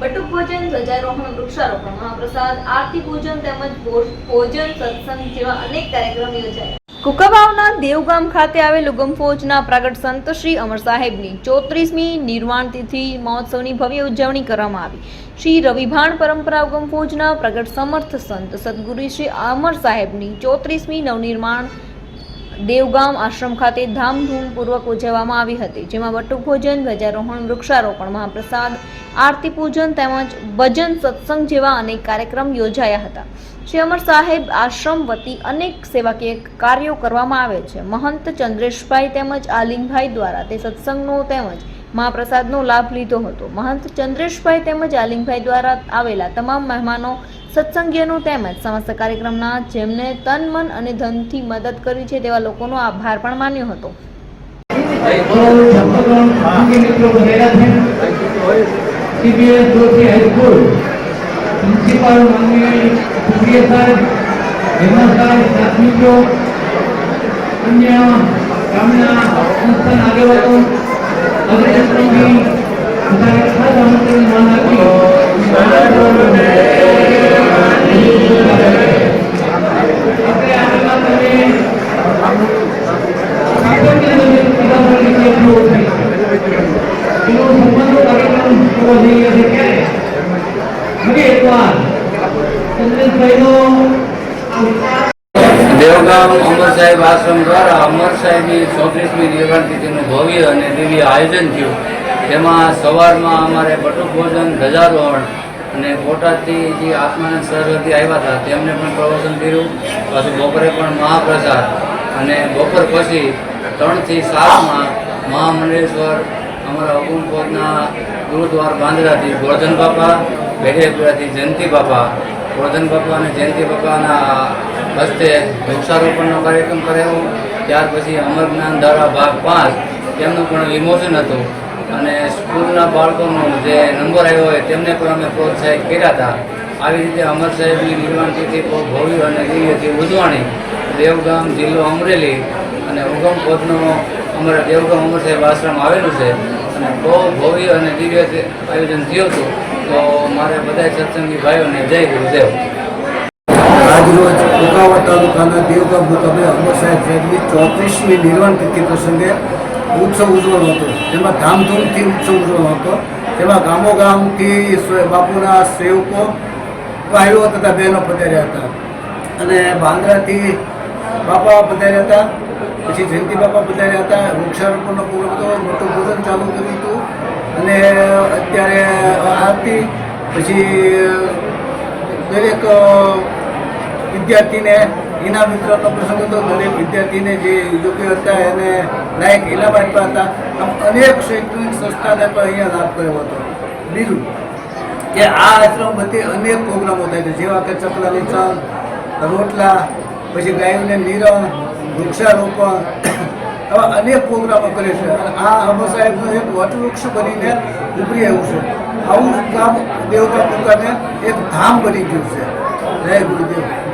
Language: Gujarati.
બટુક ભોજન ધ્વજારોહણ, વૃક્ષારોપણ, મહાપ્રસાદ, આરતી પૂજન તેમજ ભોજન, સત્સંગ જેવા અનેક કાર્યક્રમ યોજાયા. કુકાવાવના દેવગામ ખાતે આવેલ ઉગમ ફોજના પ્રાગટ સંત શ્રી અમર સાહેબની ચોત્રીસમી નિર્વાણ તિથિ મહોત્સવની ભવ્ય ઉજવણી કરવામાં આવી. શ્રી રવિભાણ પરંપરા ઉગમ ફોજના પ્રગટ સમર્થ સંત સદગુરુ શ્રી અમર સાહેબની ચોત્રીસમી નવનિર્માણ દેવગામ આશ્રમ ખાતે ધામધૂમપૂર્વક ઉજવવામાં આવી હતી, જેમાં બટુક ભોજન ધ્વજારોહણ, વૃક્ષારોપણ, મહાપ્રસાદ, આરતી પૂજન તેમજ ભજન સત્સંગ જેવા અનેક કાર્યક્રમ યોજાયા હતા. શ્રી અમર સાહેબ આશ્રમ વતી અનેક સેવાકીય કાર્યો કરવામાં આવે છે. મહંત ચંદ્રેશભાઈ તેમજ આલિંગભાઈ દ્વારા તે સત્સંગનો તેમજ મહાપ્રસાદનો લાભ લીધો હતો. મહંત ચંદ્રેશભાઈ તેમજ આલિંગભાઈ દ્વારા આવેલા તમામ મહેમાનો સત્સંગીઓનું તેમજ સમસ્ત કાર્યક્રમના જેમને તન, મન અને ધનથી મદદ કરી છે તેવા લોકોનો આભાર પણ માન્યો હતો. અન્ય આગેવાનો અગ્રેસરજી ખાસ આમંત્રણ માનવા એનો સંબંધો કાર્યક્રમ કરવો જોઈએ છે ક્યારે ફરી એકવાર ચંદ્રેશભાઈનો દેવગામ અમર સાહેબ આશ્રમ દ્વારા અમર સાહેબની ચોત્રીસમી નિર્વાણ તિથિનું ભવ્ય અને દિવ્ય આયોજન થયું. તેમાં સવારમાં અમારે બટુક ભોજન, ધજારોહણ અને બોટાદથી જે આત્માનંદ સરહદી આવ્યા હતા, તેમને પણ પ્રવચન કર્યું. પાછું બપોરે પણ મહાપ્રસાદ અને બપોર પછી ત્રણથી સાતમાં મહામંડળેશ્વર અમારા અગુમ ફોજના ગુરુદ્વાર બાંદ્રાથી ગોરધન બાપા બેઠેપુરાથી જયંતિ બાપા. ગોરધન બાપા અને જયંતિ બાપાના હસ્તે વૃક્ષારોપણનો કાર્યક્રમ કરાયો. ત્યાર પછી અમર જ્ઞાન ધારા ભાગ પાંચ, તેમનું પણ ઇમોશન હતું. અને સ્કૂલના બાળકોનો જે નંબર આવ્યો હોય તેમને પણ અમે પ્રોત્સાહિત કર્યા હતા. આવી રીતે અમર સાહેબની નિર્માણ તિથિ બહુ ભવ્ય અને દિવ્યથી ઉજવણી. દેવગામ જિલ્લો અમરેલી અને ઉગમ પદનો અમારા દેવગામ અમર સાહેબ આશ્રમ આવેલું છે અને બહુ ભવ્ય અને દિવ્ય આયોજન થયું હતું, તો મારે બધા સત્સંગી ભાઈઓને જય ગુરુદેવ આજરોજ ઉકાવા તાલુકાના દેવગામ મુકામે અમર સાહેબ સાહેબની ચોત્રીસમી નિર્વાણ તિથિ પ્રસંગે ઉત્સવ ઉજવણો હતો. તેમાં ધામધૂમથી ઉત્સવ ઉજવણો હતો. તેમાં ગામો ગામથી સ્વ- બાપુના સેવકો ભાઈઓ તથા બહેનો પધાર્યા હતા. અને બાંદ્રાથી બાપા પધાર્યા હતા. પછી જયંતિ બાપા પધાર્યા હતા, વૃક્ષારોપણનો પ્રોગ્રામ હતો, મોટું ભોજન ચાલુ કર્યું હતું. અને અત્યારે આરતી, પછી દરેક વિદ્યાર્થીને ઇનામ વિતરણનો પ્રસંગ હતો, દરેક વિદ્યાર્થીને જે યોગ્ય હતા, એને લાયક ઇનામ આપ્યા હતા. આમ અનેક શૈક્ષણિક સંસ્થાને પણ અહીંયા લાભ કર્યો હતો. બીજું કે આ આશ્રમ વતી અનેક પ્રોગ્રામો થાય છે. જેવા કે ચકલાની ચાલ, રોટલા, પછી ગાયોને નિરણ વૃક્ષારોપણ આવા અનેક પ્રોગ્રામો કરે છે. અને આ અમર સાહેબનું એક વટવૃક્ષ બનીને ઉભરી આવ્યું છે. આવું કામ દેવતા પોતાને એક ધામ બની ગયું છે. જય ગુરુદેવ.